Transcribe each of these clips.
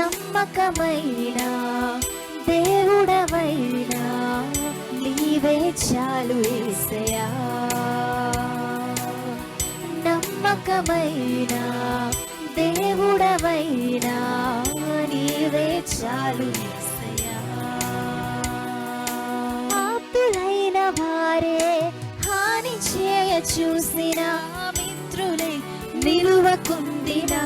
నమ్మకమైన దేవుడవైనా నీవే చాలు ఏసయా నమ్మకమైన దేవుడవైనా నీవే చాలు ఆప్తులైన వారే హాని చేయ చూసిన మిత్రులే నిలువకుందినా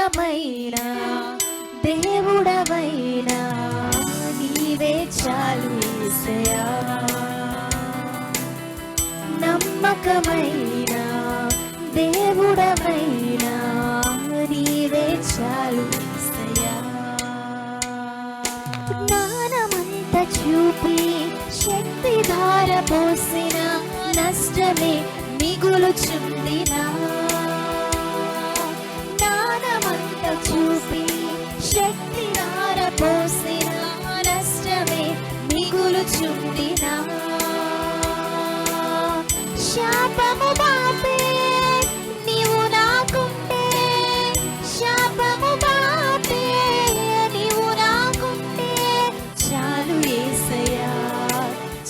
దూరమైనా దేవుడవైనా నీవే చాలు నమ్మకమైన దేవుడవైనా నీవే చాలు జ్ఞానమంత చూపి శక్తి ధార పోసిన నష్టమే మిగులుచుందినా.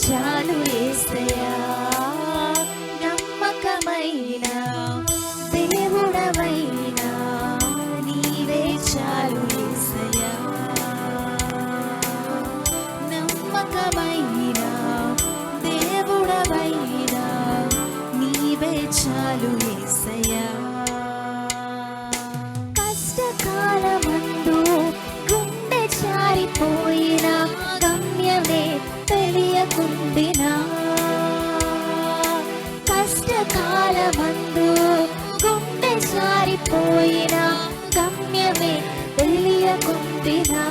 చాలు కష్టకాలమందు గుండె సారిపోయిన గమ్యమే తెలియకుంటినా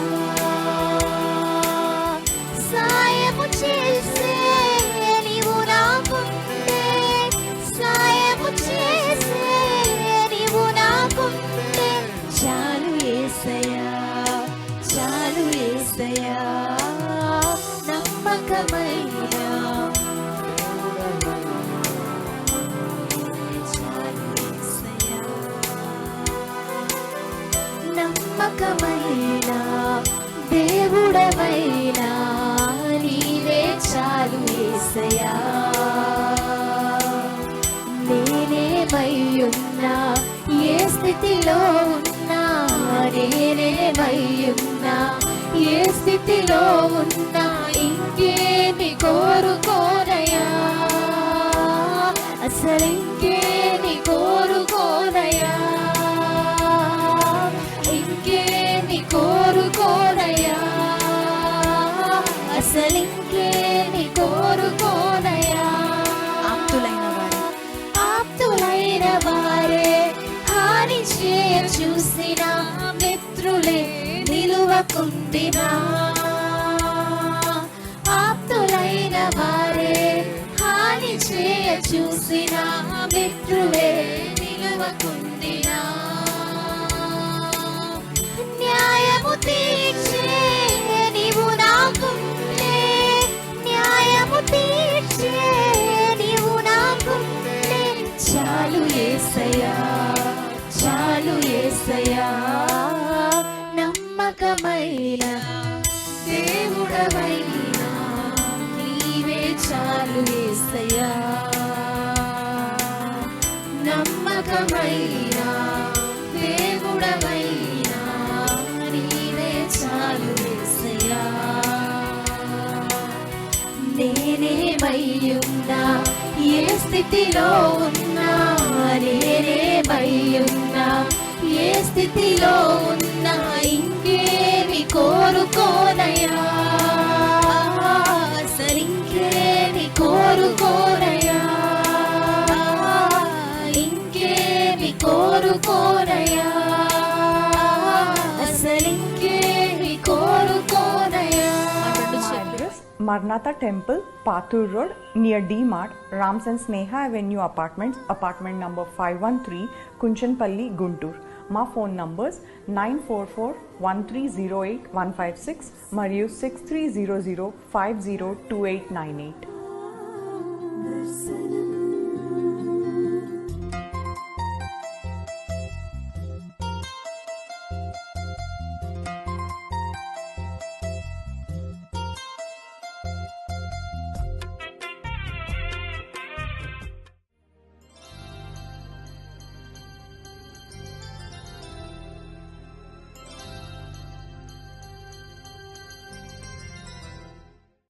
ఏసయా నేనేమయ్యున్నా ఏ స్థితిలో ఉన్నా నేనేమయ్యున్నా ఏ స్థితిలో ఉన్నా ఇంకేమి కోరుకోనయా అసలు చూసిన మిత్రులే నిలువకుండినా. ఆప్తులైన వారే హాని చేయ చూసిన మిత్రులే నిలువకుండినా. చాలు నమ్మకమైన దేవుడవైనా నీవే చాలు ఏసయ్యా. నమ్మకమైన దేవుడవైనా నీవే చాలు ఏసయ్యా. నేనేమయ్యున్నా ఏ స్థితిలో ఉన్నా నేనేమయ్యున్నా ఏ స్థితిలో ఉన్నా ఇంకేమి కోరుకోనయా సరింకేమి కోరుకోనయా ఇంకేమి కోరుకోనయా అసలింకేమి కోరుకోనయా Marnatha Temple, Pathur Road, near D Mart, Rams and Sneha Avenue Apartments, apartment number 513, Kunchanpalli, Guntur. మా phone numbers nine four four one three zero eight one five six మరియు six three zero zero five zero two eight nine eight